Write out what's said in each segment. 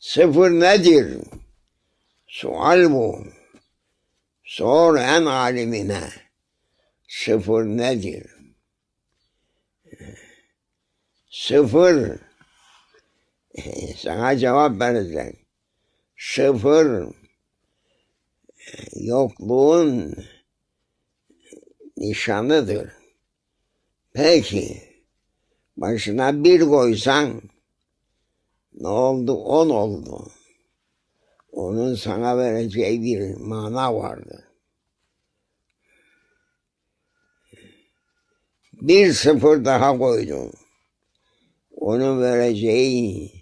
Sıfır nedir? Sual bu. Sor en alimine. Sıfır nedir? Sıfır. Sana cevap verecek. Sıfır. Yokluğun nişanıdır. Peki, başına bir koysan ne oldu? On oldu. Onun sana vereceği bir mana vardı. Bir sıfır daha koydun. Onun vereceği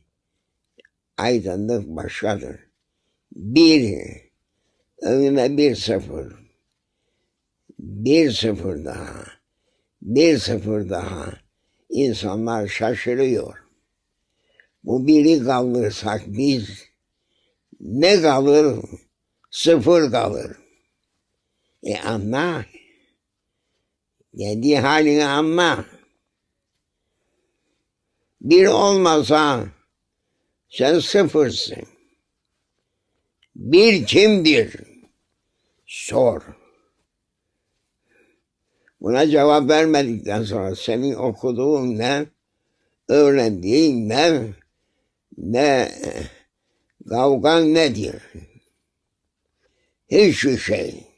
aydınlık başkadır. Bir, önüne bir sıfır. Bir sıfır daha. Bir sıfır daha. İnsanlar şaşırıyor. Bu biri kaldırsak biz ne kalır? Sıfır kalır. E anla. Kendi halini anla. Bir olmasa sen sıfırsın. Bir kimdir? Sor. Buna cevap vermedikten sonra senin okuduğun ne, öğrendiğin ne, ne kavgan nedir? Hiçbir şey.